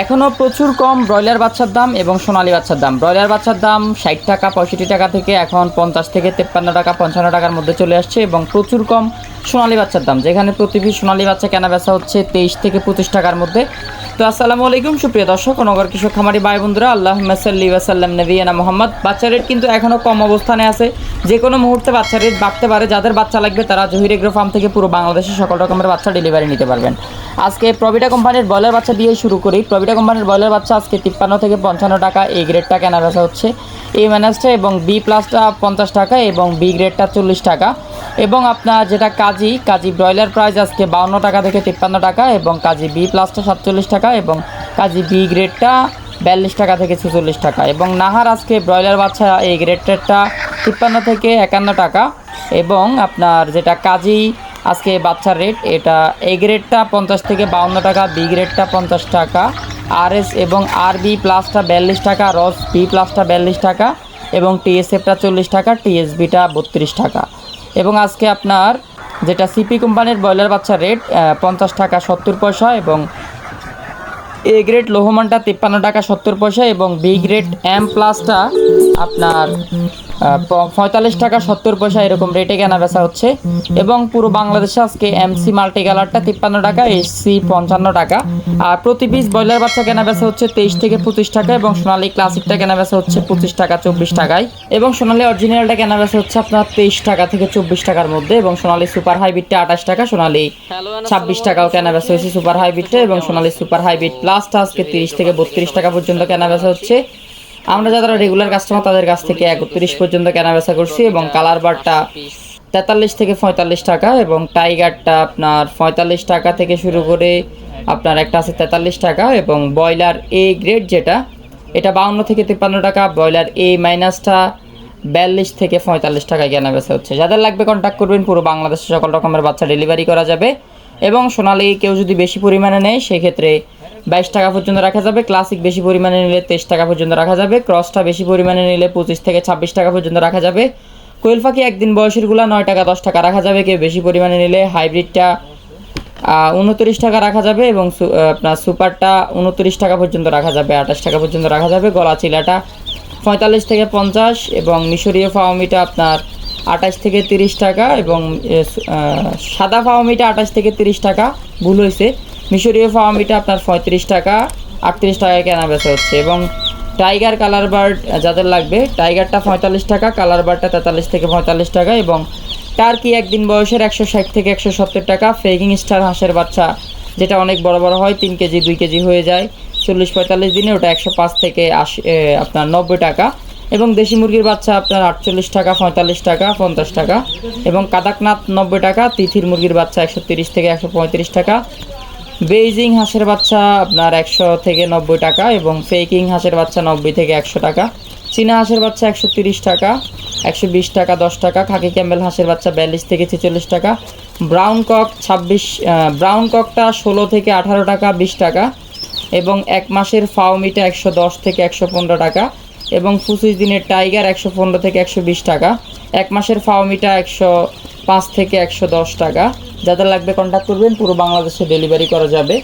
এখনও প্রচুর কম ব্রয়লার বাচ্চার দাম এবং সোনালী বাচ্চার দাম। ব্রয়লার বাচ্চার দাম ষাট টাকা, পঁয়ষট্টি টাকা থেকে এখন পঞ্চাশ থেকে তেপ্পান্ন টাকা, পঞ্চান্ন টাকার মধ্যে চলে আসছে এবং প্রচুর কম সোনালী বাচ্চার দাম। যেখানে প্রতি পিস সোনালী বাচ্চা কেনা বেচা হচ্ছে তেইশ থেকে পঁচিশ টাকার মধ্যে। তো আসসালামু আলাইকুম, সুপ্রিয় দর্শক নগর কৃষক খামারি ভাই বন্ধুরা। আল্লাহ সাল্লি ওয়াসাল্লাম নবীনা মোহাম্মদ। বাচ্চা রেট কিন্তু এখনও কম অবস্থানে আছে। যে কোনো মুহূর্তে বাচ্চা রেট বাড়তে পারে। যাদের বাচ্চা লাগবে তারা জহির এগ্রো ফার্ম থেকে পুরো বাংলাদেশে সকল রকমের বাচ্চা ডেলিভারি নিতে পারবেন। আজকে প্রবিটা কোম্পানির ব্রয়লার বাচ্চা দিয়ে শুরু করি। প্রবিটা কোম্পানির ব্রয়লার বাচ্চা আজকে তিপ্পান্ন থেকে পঞ্চান্ন টাকা। এই গ্রেডটা কেনা বেচা হচ্ছে। এ মাইনাসটা এবং বি প্লাসটা পঞ্চাশ টাকা এবং বি গ্রেডটা চল্লিশ টাকা। এবং আপনার যেটা কাজী কাজী ব্রয়লার প্রাইস আজকে বাউন্ন টাকা থেকে তিপ্পান্ন টাকা এবং কাজী বি প্লাসটা সাতচল্লিশ টাকা। এবং কাজী বি গ্রেডটা বিয়াল্লিশ টাকা থেকে ছেচল্লিশ টাকা। এবং নাহার আজকে ব্রয়লার বাচ্চা, এই গ্রেডটা তিপ্পান্ন থেকে একান্ন টাকা। এবং আপনার যেটা কাজী আজকে বাচ্চার রেট এটা এ গ্রেডটা পঞ্চাশ থেকে বাউন্ন টাকা, বি গ্রেডটা পঞ্চাশ টাকা। আর এস এবং আর বি প্লাসটা বিয়াল্লিশ টাকা, রস বি প্লাসটা বিয়াল্লিশ টাকা এবং টিএসএফটা চল্লিশ টাকা, টিএসবিটা বত্রিশ টাকা। এবং আজকে আপনার যেটা সিপি কোম্পানির ব্রয়লার বাচ্চার রেট পঞ্চাশ টাকা সত্তর পয়সা এবং এ গ্রেড লোহমানটা তিপ্পান্ন টাকা সত্তর পয়সা এবং বি গ্রেড এম প্লাসটা আপনার পঁয়তাল্লিশ টাকা সত্তর পয়সা এরকম রেটে কেনা বেচা হচ্ছে। এবং পুরো বাংলাদেশে আজকে এমসি মাল্টি কালারটা তিপ্পান্ন টাকা এসসি পঞ্চান্ন টাকা। আর প্রতি পিস ব্রয়লার বাচ্চা কেনা বেচা হচ্ছে তেইশ থেকে পঁচিশ টাকা এবং সোনালি ক্লাসিকটা কেনা বেচা হচ্ছে পঁচিশ টাকা, চব্বিশ টাকায়। এবং সোনালি অরিজিনালটা কেনা বেচা হচ্ছে আপনার তেইশ টাকা থেকে চব্বিশ টাকার মধ্যে এবং সোনালি সুপার হাইব্রিডটা আঠাশ টাকা, সোনালি ছাব্বিশ টাকাও কেনা বেচা হয়েছে সুপার হাইব্রিডটা এবং সোনালি সুপার হাইব্রিড প্লাসটা আজকে তিরিশ থেকে বত্রিশ টাকা পর্যন্ত কেনা বেচা হচ্ছে। আমরা যারা রেগুলার কাস্টমার তাদের কাছ থেকে একত্রিশ পর্যন্ত কেনা বেচা করছি এবং কালার বারটা তেতাল্লিশ থেকে পঁয়তাল্লিশ টাকা এবং টাইগারটা আপনার পঁয়তাল্লিশ টাকা থেকে শুরু করে আপনার একটা আছে তেতাল্লিশ টাকা এবং ব্রয়লার এ গ্রেড যেটা, এটা বাউন্ন থেকে তিপ্পান্ন টাকা, ব্রয়লার এ মাইনাসটা বিয়াল্লিশ থেকে পঁয়তাল্লিশ টাকায় কেনা বেচা হচ্ছে। যাদের লাগবে কন্ট্যাক্ট করবেন, পুরো বাংলাদেশে সকল রকমের বাচ্চা ডেলিভারি করা যাবে এবং সোনালি কেউ যদি বেশি পরিমাণে নেয়, সেক্ষেত্রে বাইশ টাকা পর্যন্ত রাখা যাবে ক্লাসিক বেশি পরিমাণে নিলে তেইশ টাকা পর্যন্ত রাখা যাবে ক্রসটা বেশি পরিমাণে নিলে পঁচিশ থেকে ছাব্বিশ টাকা পর্যন্ত রাখা যাবে। কোয়েল পাখি একদিন বয়সেরগুলো নয় টাকা, দশ টাকা রাখা যাবে, কেউ বেশি পরিমাণে নিলে হাইব্রিডটা উনত্রিশ টাকা রাখা যাবে এবং আপনার সুপারটা উনত্রিশ টাকা পর্যন্ত রাখা যাবে, আঠাশ টাকা পর্যন্ত রাখা যাবে, গলা চিলাটা পঁয়তাল্লিশ থেকে পঞ্চাশ এবং মিশরীয় ফাওমিটা আপনার আঠাশ থেকে তিরিশ টাকা এবং সাদা ফাওমিটা আঠাশ থেকে তিরিশ টাকা, ভুল হয়েছে মিশরীয় ফাওমিটা আপনার পঁয়ত্রিশ টাকা, আটত্রিশ টাকায় কেনা বেচা হচ্ছে এবং টাইগার কালার বার্ড যাদের লাগবে, টাইগারটা পঁয়তাল্লিশ টাকা, কালার বার্ডটা তেতাল্লিশ থেকে পঁয়তাল্লিশ টাকা এবং টার্কি একদিন বয়সের একশো ষাট থেকে একশো সত্তর টাকা ফেকিং স্টার হাঁসের বাচ্চা, যেটা অনেক বড় বড় হয়, তিন কেজি, দুই কেজি হয়ে যায়। চল্লিশ পঁয়তাল্লিশ দিনে ওটা একশো পাঁচ থেকে আশি আপনার নব্বই টাকা। এবং দেশি মুরগির বাচ্চা আপনার আটচল্লিশ টাকা, পঁয়তাল্লিশ টাকা, পঞ্চাশ টাকা। এবং কাদাকনাথ নব্বই টাকা, তিথির মুরগির বাচ্চা একশো তিরিশ থেকে একশো পঁয়ত্রিশ টাকা। বেইজিং হাঁসের বাচ্চা আপনার একশো থেকে নব্বই টাকা এবং ফেকিং হাঁসের বাচ্চা নব্বই থেকে একশো টাকা। চীনা হাঁসের বাচ্চা একশো তিরিশ টাকা, একশো বিশ টাকা, দশ টাকা। খাকি ক্যাম্বেল হাঁসের বাচ্চা বিয়াল্লিশ থেকে ছেচল্লিশ টাকা। ব্রাউন কক ছাব্বিশ ব্রাউন ককটা ষোলো থেকে আঠারো টাকা, বিশ টাকা। এবং এক মাসের ফাওমিটা একশো দশ থেকে একশো পনেরো টাকা। এবং পঁচিশ দিনের টাইগার একশো পনেরো থেকে একশো বিশ টাকা। এক মাসের ফাওমিটা একশো পাঁচ থেকে একশো দশ টাকা। যাদের লাগবে কন্ট্যাক্ট করবেন, পুরো বাংলাদেশে ডেলিভারি করা যাবে।